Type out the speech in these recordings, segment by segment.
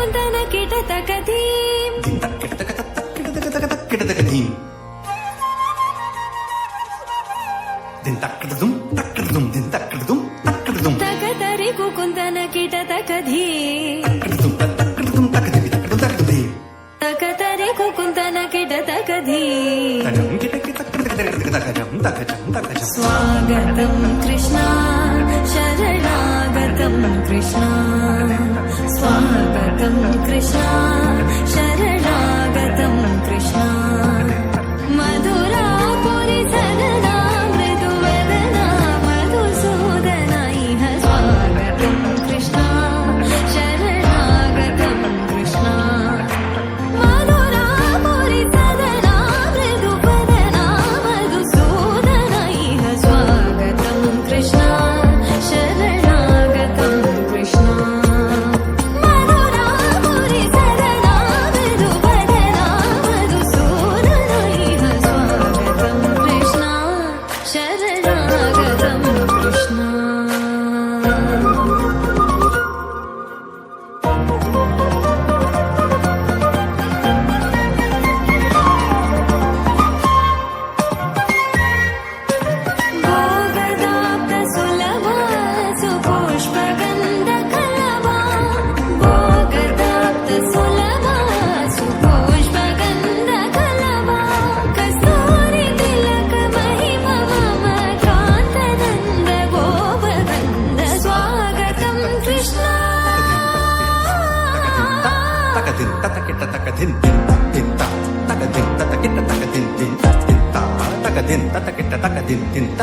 కుందన కిటత కథీం కిటతకదీం దిన్ తక్కడదుం తక్కడదుం దిన్ తక్కడదుం తక్కడదుం తగతరి కుందన కిటత కథీం Rama Krishna తింత తకిట తక తింత తింత తక తింత తకిట తక తింత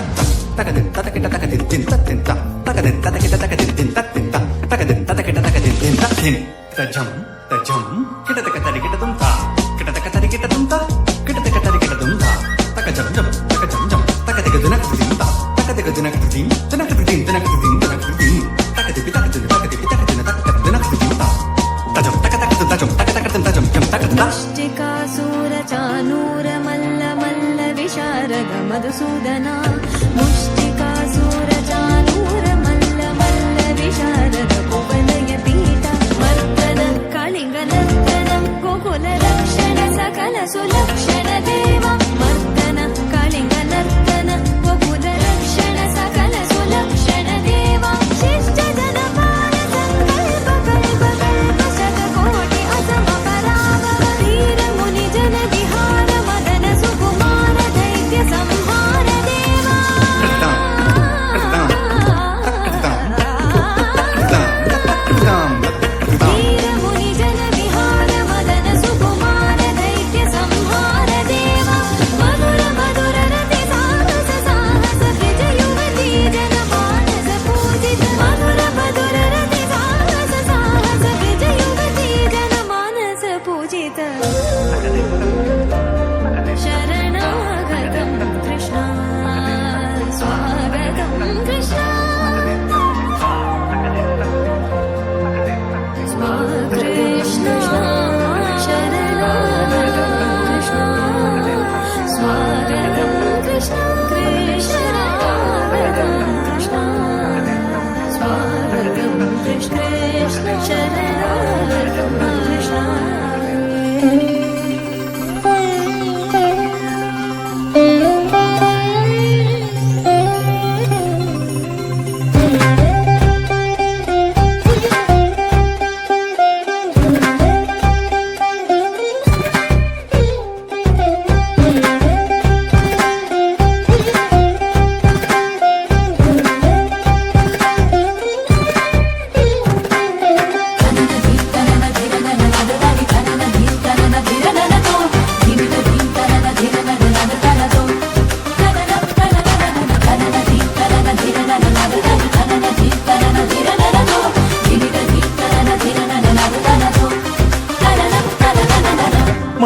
తక తింత తకిట తక తింత తింత తక తింత తకిట తక తింత తింత తక తింత తకిట తక తింత తింత తజం తజం కిట తక తడి కిట ನೂರ ಮಲ್ಲ ಮಲ್ಲ ವಿಶಾರದ ಮಧುಸೂದನ ಮುಷ್ಟಿಕಾಸೂರ ಜಾನೂರ ಮಲ್ಲ ಮಲ್ಲ ವಿಶಾರದ ಕುವಲಯ ಪೀಠ ಮರ್ತನ ಕಳಿಂಗನರ್ತನ ಗೋಕುಲ ರಕ್ಷಣ ಸಕಲ ಸುಲಕ್ಷಣ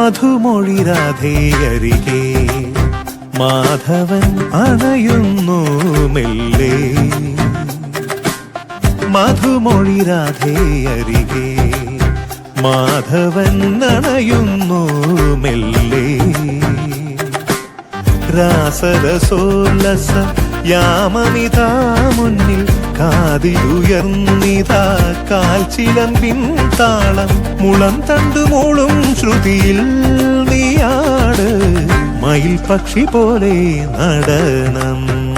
മധുമൊഴി രാധേയരികെ. മാധവൻ അണയുന്നു മെല്ലേ. മധുമൊഴി രാധേയരികെ. മാധവൻ നണയുന്നു മെല്ലേ. രാസരസോല്ലസ യാമമിതാമുന്നിൽ മുന്നിൽ കാൽ ചിലം പിന്താളം മുളം തണ്ടു മൂളും ശ്രുതിയിൽ നീയാട് മയിൽ പക്ഷി പോലെ നടനം.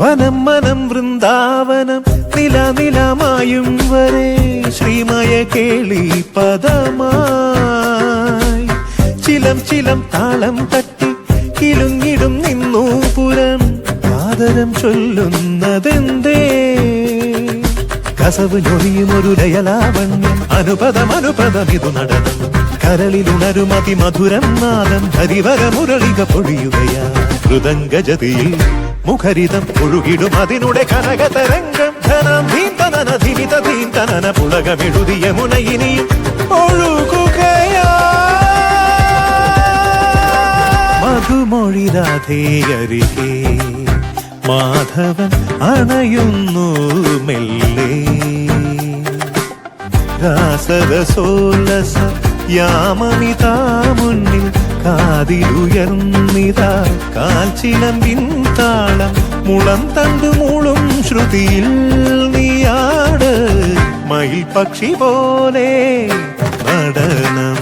വനം മനം വൃന്ദാവനം നില നിലമായും വരെ ശ്രീമയ കേളി പദമായി. ചിലം ചിലം താളം തട്ടി കിലുങ്ങിടും നിന്നു പുരം. ആദരം ചൊല്ലുന്നതെന്തേ? കസവ് ഒരു ലയലാവണ്യം. അനുപദം അനുപദം ഇതു നടനം. കരളിലുണരും മധുരം നാദം ഹരിവര മുരളിക പൊഴിയുകയാ. മൃദംഗജതിയിൽ മുഖരിതം ഒഴുകിടും അതിനുടെ കനകതരംഗം. ധനം പുളകമെഴുതിയ മുനയിനിയും ഒഴുകുകയാ. മധുമൊഴി രാധേയരികെ മാധവൻ അണയുന്നു മെല്ലേ. രാസരസോല്ലസ യാമമിതാ മുന്നിൽ കാതിലുയർന്നിതാ. കാൽച്ചിലമ്പിൻ താളം മുളം തണ്ടു മൂളും ശ്രുതിയിൽ നീയാട്. മയിൽ പക്ഷി പോലെ നടനം